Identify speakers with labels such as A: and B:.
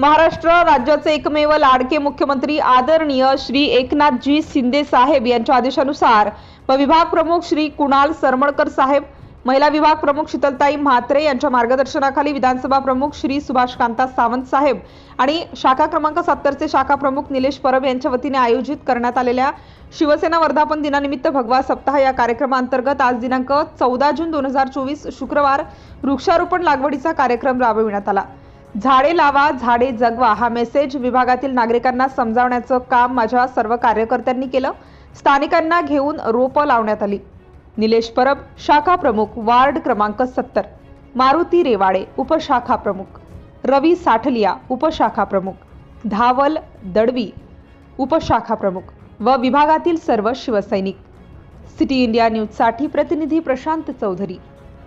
A: महाराष्ट्र राज्याचे एकमेव लाडके मुख्यमंत्री आदरणीय श्री एकनाथजी शिंदे साहेब यांच्या आदेशानुसार व विभाग प्रमुख श्री कुणाल सरमळकर साहेब महिला विभाग प्रमुख शीतलताई म्हात्रे यांच्या मार्गदर्शनाखाली विधानसभा प्रमुख श्री सुभाष कांता सावंत साहेब आणि शाखा क्रमांक सत्तरचे शाखा प्रमुख निलेश परब यांच्या वतीने आयोजित करण्यात आलेल्या शिवसेना वर्धापन दिनानिमित्त भगवा सप्ताह या कार्यक्रमाअंतर्गत आज दिनांक चौदा जून दोन हजार चोवीस शुक्रवार वृक्षारोपण लागवडीचा कार्यक्रम राबविण्यात आला. झाडे लावा झाडे जगवा हा मेसेज विभागातील नागरिकांना समजावण्याचं काम माझ्या सर्व कार्यकर्त्यांनी केलं. स्थानिकांना घेऊन रोपं लावण्यात आली. निलेश परब शाखा प्रमुख वार्ड क्रमांक सत्तर. मारुती रेवाडे उपशाखा प्रमुख. रवी साठलिया उपशाखा प्रमुख. धावल दडवी उपशाखा प्रमुख. व विभागातील सर्व शिवसैनिक. सिटी इंडिया न्यूजसाठी प्रतिनिधी प्रशांत चौधरी.